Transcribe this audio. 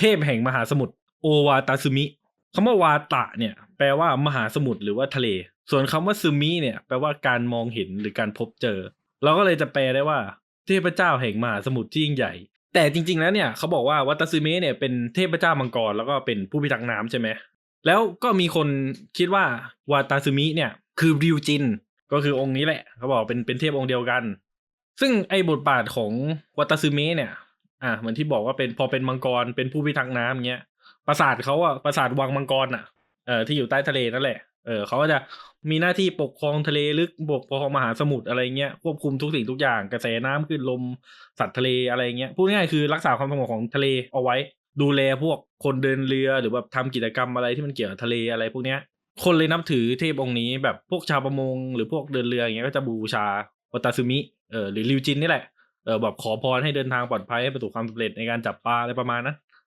เทพแห่งมหาสมุทรโอวาตาซึมิคำว่าวาตะเนี่ย แปลว่ามหาสมุทรหรือว่าทะเล ส่วนคำว่าซึมิเนี่ยแปลว่าการมองเห็นหรือการพบเจอ เราก็เลยจะแปลได้ว่า เทพเจ้าแห่งมหาสมุทรที่ยิ่งใหญ่ แต่จริง ๆ แล้วเนี่ยเขาบอกว่าวัตซึมะเนี่ยเป็นเทพเจ้ามังกรแล้วก็เป็นผู้พิทักษ์น้ำใช่ไหมแล้วก็มีคนคิดว่าวาตาซึมิเนี่ยคือริวจิน ก็คือองค์นี้แหละ เขาบอกเป็นเป็นเทพองค์เดียวกัน ซึ่งไอ้บทบาทของวัตาซึเมะเนี่ย อะเหมือนที่บอกว่าเป็นพอเป็นมังกรเป็นผู้พิทักษ์น้ำเงี้ยปราสาทเขาอะปราสาทวังมังกรอะเออที่อยู่ใต้ทะเลนั่นแหละเออเขาก็จะมีหน้าที่ปกครองทะเลลึกปกครองมหาสมุทรอะไรเงี้ยควบคุมทุกสิ่งทุกอย่างกระแสน้ำขึ้นลมสัตว์ทะเลอะไรเงี้ยพูดง่ายคือรักษาความสงบของทะเลเอาไว้ ดูแลพวกคนเดินเรือหรือแบบทำกิจกรรมอะไรที่มันเกี่ยวกับทะเลอะไรพวกเนี้ย คนเลยนับถือเทพองค์นี้แบบพวกชาวประมง หรือพวกเดินเรืออย่างเงี้ยก็จะบูชาวัตาซึมิเออหรือริวจินนี่แหละ เออแบบขอพรให้เดินทางปลอดภัยให้ประสบความสำเร็จในการจับปลาอะไรประมาณนะ